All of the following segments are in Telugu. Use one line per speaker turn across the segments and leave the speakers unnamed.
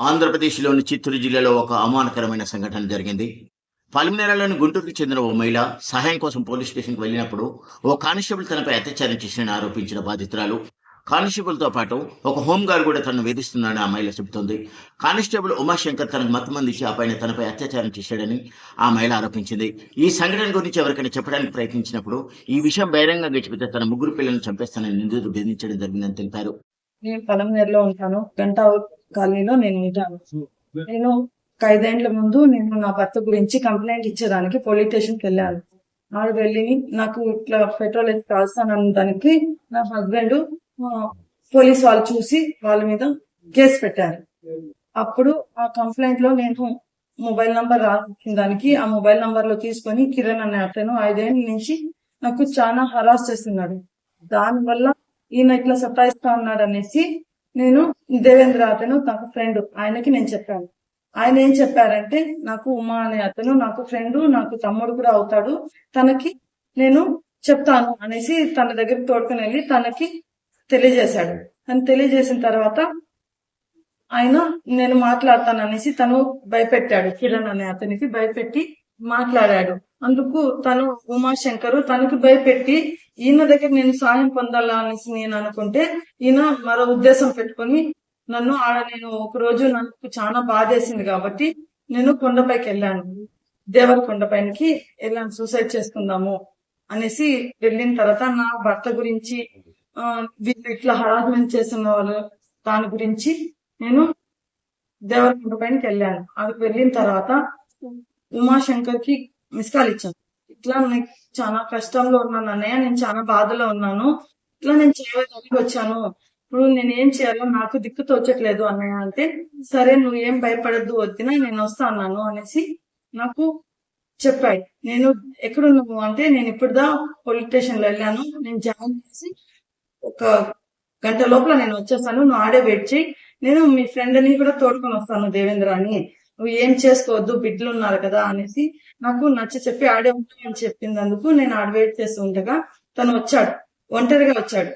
ఆంధ్రప్రదేశ్లోని చిత్తూరు జిల్లాలో ఒక అవమానకరమైన సంఘటన జరిగింది. పల్మినేరలోని గుంటూరుకు చెందిన ఓ మహిళ సహాయం కోసం పోలీస్ స్టేషన్కి వెళ్ళినప్పుడు ఓ కానిస్టేబుల్ తనపై అత్యాచారం చేసిన ఆరోపించిన బాధితురాలు. కానిస్టేబుల్తో పాటు ఒక హోంగార్డ్ కూడా తనను వేధిస్తున్నాడని ఆ మహిళ చెబుతోంది. కానిస్టేబుల్ ఉమాశంకర్ తనకు మత్తమందించి ఆ పైన తనపై అత్యాచారం చేశాడని ఆ మహిళ ఆరోపించింది. ఈ సంఘటన గురించి ఎవరికైనా చెప్పడానికి ప్రయత్నించినప్పుడు ఈ విషయం బహిరంగంగా చెబితే తన ముగ్గురు పిల్లలను చంపేస్తానని నిందితుడు బెదిరించడం జరిగిందని తెలిపారు.
నేను పలంనేరులో ఉంటాను. గంటా కాలనీలో నేను ఉంటాను. నేను ఐదేండ్ల ముందు నేను నా భర్త గురించి కంప్లైంట్ ఇచ్చేదానికి పోలీస్ స్టేషన్కి వెళ్ళాను. ఆడ వెళ్ళి నాకు ఇట్లా పెట్రోల్ వేసి కాల్స్తానన్న దానికి నా హస్బెండ్ పోలీస్ వాళ్ళు చూసి వాళ్ళ మీద కేసు పెట్టారు. అప్పుడు ఆ కంప్లైంట్లో నేను మొబైల్ నంబర్ రాసిన దానికి ఆ మొబైల్ నంబర్లో తీసుకొని కిరణ్ అనే అతను ఐదేళ్ళ నుంచి నాకు చాలా హరాస్ చేస్తున్నాడు. దానివల్ల ఈయన ఇట్లా సతాయిస్తా ఉన్నాడు అనేసి నేను దేవేంద్ర అతను నాకు ఫ్రెండ్ ఆయనకి నేను చెప్పాను. ఆయన ఏం చెప్పారంటే నాకు ఉమా అనే అతను నాకు ఫ్రెండ్ నాకు తమ్ముడు కూడా అవుతాడు. తనకి నేను చెప్తాను అనేసి తన దగ్గరికి తోడుకుని వెళ్ళి తనకి తెలియజేశాడు. అని తెలియజేసిన తర్వాత ఆయన నేను మాట్లాడతాను అనేసి తను భయపెట్టాడు. కిరణ్ అనే అతనికి భయపెట్టి మాట్లాడాడు. అందుకు తను ఉమాశంకరు తనకు భయపెట్టి ఈయన దగ్గర నేను సాయం పొందాలా అనేసి నేను అనుకుంటే ఈయన మరో ఉద్దేశం పెట్టుకొని నన్ను ఆడ నేను ఒక రోజు నాకు చాలా బాధేసింది కాబట్టి నేను కొండపైకి వెళ్ళాను. దేవర కొండపైకి వెళ్ళాను సూసైడ్ చేసుకుందాము అనేసి వెళ్ళిన తర్వాత నా భర్త గురించి వీళ్ళు ఇట్లా హరాస్మెంట్ చేస్తున్న వాళ్ళు దాని గురించి నేను దేవరకొండ పైనకి వెళ్ళాను. అక్కడికి వెళ్ళిన తర్వాత ఉమాశంకర్కి మిస్ కాల్ ఇచ్చాను ఇట్లా నాకు చాలా కష్టంలో ఉన్నాను. అన్నయ్య నేను చాలా బాధలో ఉన్నాను. ఇట్లా నేను చేయడానికి వచ్చాను. ఇప్పుడు నేను ఏం చేయాలో నాకు దిక్కు తోచట్లేదు అన్నయ్య అంటే సరే నువ్వు ఏం భయపడద్దు వద్దినా నేను వస్తా అన్నాను అనేసి నాకు చెప్పాడు నేను ఎక్కడున్నావు అంటే నేను ఇప్పుడుదా పోలీస్ స్టేషన్లో వెళ్ళాను. నేను జాయిన్ చేసి ఒక గంట లోపల నేను వచ్చేస్తాను. నువ్వు ఆడే వెయిట్ చేయి. నేను మీ ఫ్రెండ్ని కూడా తోడుకొని వస్తాను దేవేంద్ర అని. నువ్వు ఏం చేసుకోవద్దు బిడ్డలు ఉన్నారు కదా అనేసి నాకు నచ్చ చెప్పి ఆడే ఉంటాయని చెప్పినందుకు నేను ఆడ వెయిట్ చేస్తూ ఉండగా తను వచ్చాడు ఒంటరిగా వచ్చాడు.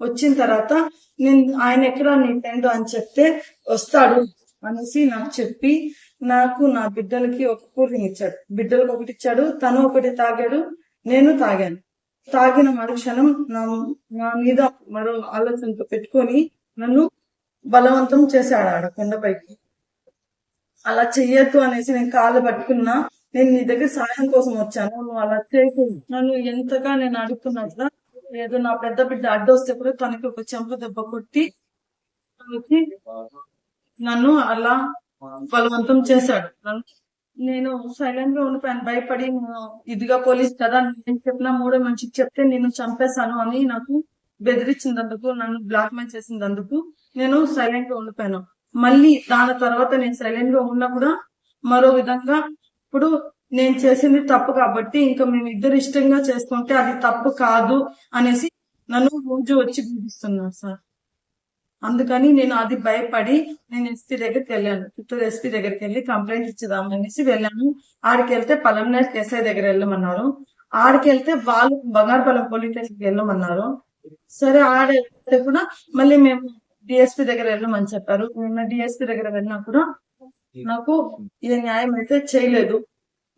వచ్చిన తర్వాత నేను ఆయన ఎక్కడ నీ ఫ్రెండ్ అని చెప్తే వస్తాడు అనేసి నాకు చెప్పి నాకు నా బిడ్డలకి ఒక కూల్ ఇచ్చాడు. బిడ్డలకు ఒకటి ఇచ్చాడు తను ఒకటి తాగాడు నేను తాగాను. తాగిన మరుక్షణం నా నా మీద మరో ఆలోచనతో పెట్టుకొని నన్ను బలవంతం చేశాడు ఆడ కొండపైకి. అలా చెయ్యొద్దు అనేసి నేను కాళ్ళు పట్టుకున్నా. నేను నీ దగ్గర సాయం కోసం వచ్చాను. నువ్వు అలా చేయకు నన్ను ఎంతగా నేను అడుగుతున్నట్లా ఏదో నా పెద్ద బిడ్డ అడ్డొస్తే కూడా తనకి ఒక చెంప దెబ్బ కొట్టి తనకి నన్ను అలా బలవంతం చేశాడు. నన్ను నేను సైలెంట్గా ఉండిపోయాను భయపడి నేను ఇదిగా పోలీస్ కదా నేను చెప్పిన మూడో మనిషికి చెప్తే నేను చంపేశాను అని నాకు బెదిరించినందుకు నన్ను బ్లాక్ మెయిల్ చేసినందుకు నేను సైలెంట్గా ఉండిపోయాను. మళ్ళీ దాని తర్వాత నేను సైలెంట్గా ఉన్నా కూడా మరో విధంగా ఇప్పుడు నేను చేసింది తప్పు కాబట్టి ఇంకా మేము ఇద్దరు ఇష్టంగా చేసుకుంటే అది తప్పు కాదు అనేసి నన్ను రోజు వచ్చి బోధిస్తున్నారు సార్. అందుకని నేను అది భయపడి నేను ఎస్పీ దగ్గరికి వెళ్ళాను. చిత్తూరు ఎస్పీ దగ్గరికి వెళ్ళి కంప్లైంట్ ఇచ్చేదాం అనేసి వెళ్ళాను. ఆడికి వెళ్తే పలంనేర్ ఎస్ఐ దగ్గర వెళ్ళమన్నారు. ఆడికి వెళ్తే వాళ్ళు బంగారుపల్లం పోలీస్ స్టేషన్కి వెళ్ళమన్నారు. సరే ఆడ వెళ్తే కూడా మళ్ళీ మేము డిఎస్పీ దగ్గర వెళ్ళమని చెప్పారు. నిన్న డిఎస్పీ దగ్గర వెళ్ళినా కూడా నాకు ఏ న్యాయం అయితే చేయలేదు.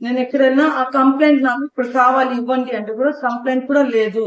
నేను ఎక్కడైనా ఆ కంప్లైంట్ నాకు ఇప్పుడు కావాలి ఇవ్వండి అంటే కూడా కంప్లైంట్ కూడా లేదు.